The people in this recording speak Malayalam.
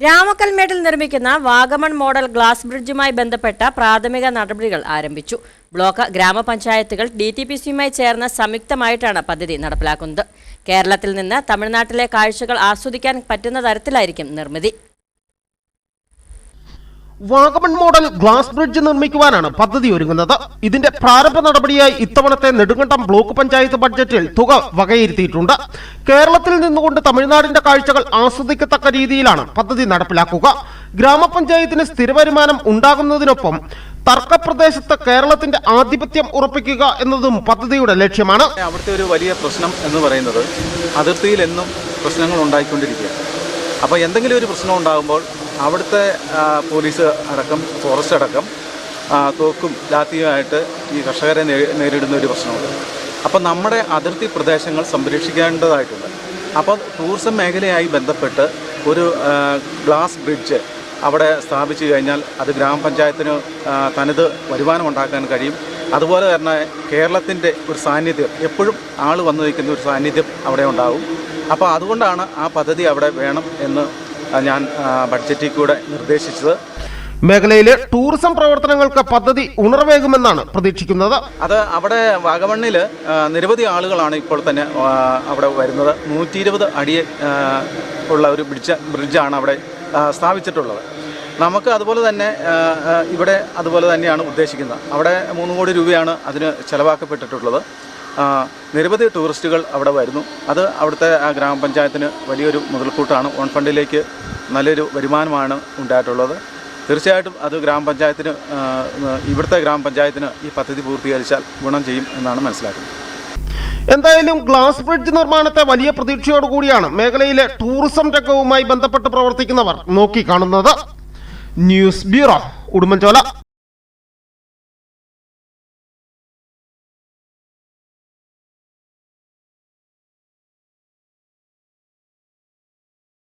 രാമക്കൽമേട്ടിൽ നിർമ്മിക്കുന്ന വാഗമൺ മോഡൽ ഗ്ലാസ് ബ്രിഡ്ജുമായി ബന്ധപ്പെട്ട പ്രാഥമിക നടപടികൾ ആരംഭിച്ചു. ബ്ലോക്ക് ഗ്രാമപഞ്ചായത്തുകൾ ഡി ടി പി സിയുമായി ചേർന്ന് സംയുക്തമായിട്ടാണ് പദ്ധതി നടപ്പിലാക്കുന്നത്. കേരളത്തിൽ നിന്ന് തമിഴ്നാട്ടിലെ കാഴ്ചകൾ ആസ്വദിക്കാൻ പറ്റുന്ന തരത്തിലായിരിക്കും നിർമ്മിതി. വാഗമൺ മോഡൽ ഗ്ലാസ് ബ്രിഡ്ജ് നിർമ്മിക്കുവാനാണ് പദ്ധതി ഒരുങ്ങുന്നത്. ഇതിന്റെ പ്രാരംഭ നടപടിയായി ഇത്തവണത്തെ നെടുങ്കണ്ടം ബ്ലോക്ക് പഞ്ചായത്ത് ബഡ്ജറ്റിൽ തുക വകയിരുത്തിയിട്ടുണ്ട്. കേരളത്തിൽ നിന്നുകൊണ്ട് തമിഴ്നാടിന്റെ കാഴ്ചകൾ ആസ്വദിക്കത്തക്ക രീതിയിലാണ് പദ്ധതി നടപ്പിലാക്കുക. ഗ്രാമപഞ്ചായത്തിന് സ്ഥിരവരുമാനം ഉണ്ടാകുന്നതിനൊപ്പം തർക്കപ്രദേശത്ത് കേരളത്തിന്റെ ആധിപത്യം ഉറപ്പിക്കുക എന്നതും പദ്ധതിയുടെ ലക്ഷ്യമാണ്. അവിടുത്തെ ഒരു വലിയ പ്രശ്നം എന്ന് പറയുന്നത് അതിർത്തിയിൽ എന്നും പ്രശ്നങ്ങൾ ഉണ്ടായിക്കൊണ്ടിരിക്കുക അപ്പോൾ എന്തെങ്കിലും ഒരു പ്രശ്നം ഉണ്ടാകുമ്പോൾ അവിടുത്തെ പോലീസ് അടക്കം ഫോറസ്റ്റ് അടക്കം തോക്കും ലാത്തിയുമായിട്ട് ഈ കർഷകരെ നേരിടുന്ന ഒരു പ്രശ്നമുണ്ട്. അപ്പോൾ നമ്മുടെ അതിർത്തി പ്രദേശങ്ങൾ സംരക്ഷിക്കേണ്ടതായിട്ടുണ്ട്. അപ്പോൾ ടൂറിസം മേഖലയായി ബന്ധപ്പെട്ട് ഒരു ഗ്ലാസ് ബ്രിഡ്ജ് അവിടെ സ്ഥാപിച്ചു കഴിഞ്ഞാൽ അത് ഗ്രാമപഞ്ചായത്തിന് തനത് വരുമാനം ഉണ്ടാക്കാൻ കഴിയും. അതുപോലെ തന്നെ കേരളത്തിന്റെ ഒരു സാന്നിധ്യം എപ്പോഴും ആൾ വന്നു നിൽക്കുന്ന ഒരു സാന്നിധ്യം അവിടെ ഉണ്ടാവും. അപ്പോൾ അതുകൊണ്ടാണ് ആ പദ്ധതി അവിടെ വേണം എന്ന് ഞാൻ ബഡ്ജറ്റിൽ കൂടെ നിർദ്ദേശിച്ചത്. മേഖലയിലെ ടൂറിസം പ്രവർത്തനങ്ങൾക്ക് പദ്ധതി ഉണർവേകുമെന്നാണ് പ്രതീക്ഷിക്കുന്നത്. അത് അവിടെ വാഗമണ്ണിൽ നിരവധി ആളുകളാണ് ഇപ്പോൾ തന്നെ അവിടെ വരുന്നത്. നൂറ്റി ഇരുപത് അടി ഉള്ള ഒരു ബ്രിഡ്ജ് ബ്രിഡ്ജാണ് അവിടെ സ്ഥാപിച്ചിട്ടുള്ളത്. നമുക്ക് അതുപോലെ തന്നെ ഇവിടെ അതുപോലെ തന്നെയാണ് ഉദ്ദേശിക്കുന്നത്. അവിടെ മൂന്ന് കോടി രൂപയാണ് അതിന് ചിലവാക്കപ്പെട്ടിട്ടുള്ളത്. നിരവധി ടൂറിസ്റ്റുകൾ അവിടെ വരുന്നു. അത് അവിടുത്തെ ഗ്രാമപഞ്ചായത്തിന് വലിയൊരു മുതൽക്കൂട്ടാണ്. ഓൺ ഫണ്ടിലേക്ക് നല്ലൊരു വരുമാനമാണ് ഉണ്ടായിട്ടുള്ളത്. തീർച്ചയായിട്ടും അത് ഗ്രാമപഞ്ചായത്തിന് ഇവിടുത്തെ ഗ്രാമപഞ്ചായത്തിന് ഈ പദ്ധതി പൂർത്തീകരിച്ചാൽ ഗുണം ചെയ്യും എന്നാണ് മനസ്സിലാക്കുന്നത്. എന്തായാലും ഗ്ലാസ് ബ്രിഡ്ജ് നിർമ്മാണത്തെ വലിയ പ്രതീക്ഷയോടുകൂടിയാണ് മേഖലയിലെ ടൂറിസം രംഗവുമായി ബന്ധപ്പെട്ട് പ്രവർത്തിക്കുന്നവർ നോക്കിക്കാണുന്നത്. News bureau Udumbanchola.